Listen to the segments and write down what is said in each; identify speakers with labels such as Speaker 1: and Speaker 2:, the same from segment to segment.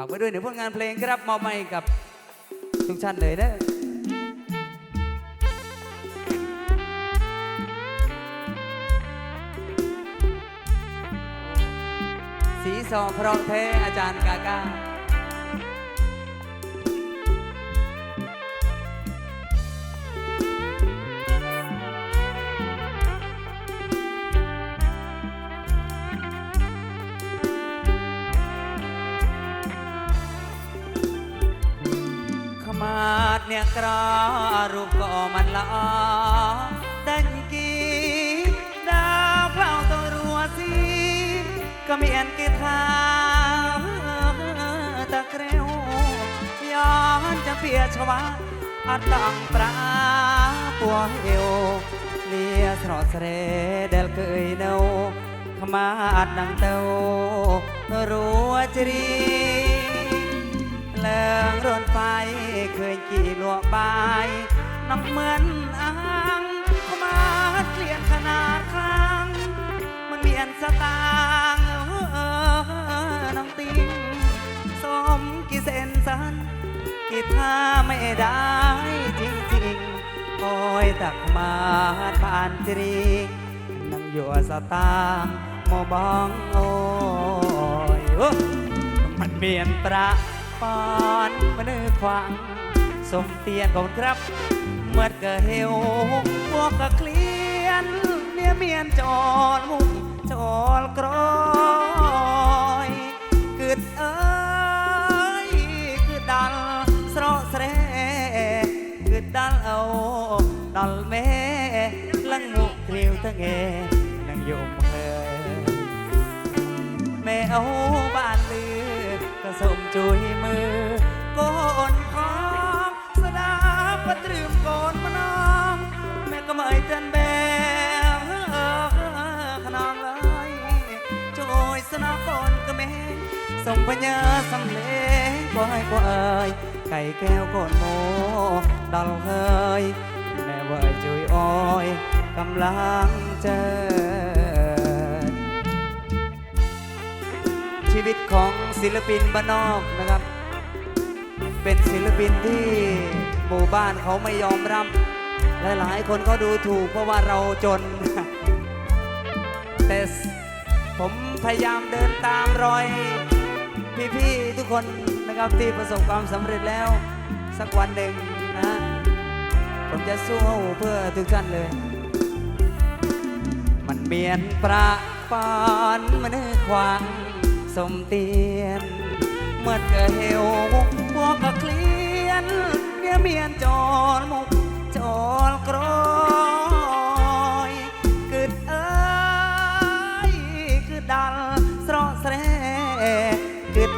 Speaker 1: ฝากไปด้วยในผลงานเพลงครับมอบให้กับทุกท่านเลยนะสีสองพราะแท้อาจารย์กาก้า เนี่ยกรารูปก็มันละอาดันกีดาวเพลาตัวรัวสีก็มีอันกีทาตะเกรวย้อนจะเปียชวาอัดดังปราปัวเอวเลียสรอดเสรเดลเกยเนาขมาอัดดังเตารัวจรี กี่ลวบายน้ำเหมือนอ่างเข้ามาเกลียนขนาดข้ง มันเมียนสตางค์เออน้องติงสมกี่เซนสันกี่ท่าไม่ได้จริงๆโอ้ยตักมาผ่านจรีนั่งอยู่สตางค์โมบองโอ้ยมันเมียนประปอนมันอขวาง สมเตียนของครับเมื่อกิดเฮวพวกกะเคลียนเมียเมียนจอดมุกจอดกรอยกึดเอ้ยกึดดันสระเสรกึดดันเอาดัลแม่ลังมุกเรียวทั้งเอนังยมเฮยแม่เอา นาโกนก็แม่ส่งพญาสำเลงกวายกวายไก่แก้วโกนโมดัลเคยแม่ว่าจุยอ้อยกำลังเจอชีวิตของศิลปินบ้านนอกนะครับ เป็นศิลปินที่หมู่บ้านเขาไม่ยอมรับหลายๆ คนเขาดูถูกเพราะว่าเราจนแต่ ผมพยายามเดินตามรอย พี่ๆทุกคนนะครับที่ประสบความสำเร็จแล้ว สักวันหนึ่งนะ ผมจะสู้เพื่อทุกท่านเลย มันเมียนประปานมันเอขวางสมเตียน เมื่อเกิดเหวพวกก็เคลียนเนี่ยเมียนจอ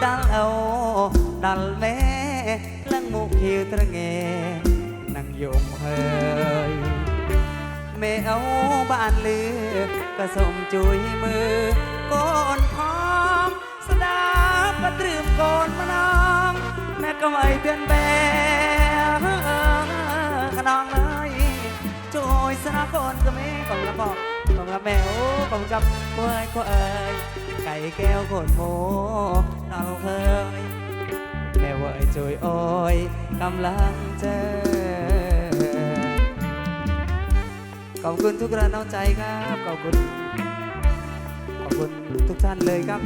Speaker 1: ដល់អូដល់ណែក្លឹងមុខខៀវត្រងែនឹងយំហើយមេអូបានលឺក៏សូមជួយមើលកូនផងស្ដាប់ក៏ត្រឿមកូនម្ដងណែកុំអីទានបែក្នុងហើយជួយស្នាកូនក្មេងកុំលបោ ของลยโจยสนาโกนก็ไม่ขอบคุณพ่อขอบคุณแม่โอ้ขอบคุณครับกล้วยก็เอ่ยไก่แก้วโกนโมเราเคยแม่เว่าจุยโอ้ยกำลังเจอ ขอบคุณทุกกำลังใจครับ ขอบคุณ ขอบคุณทุกท่านเลยครับ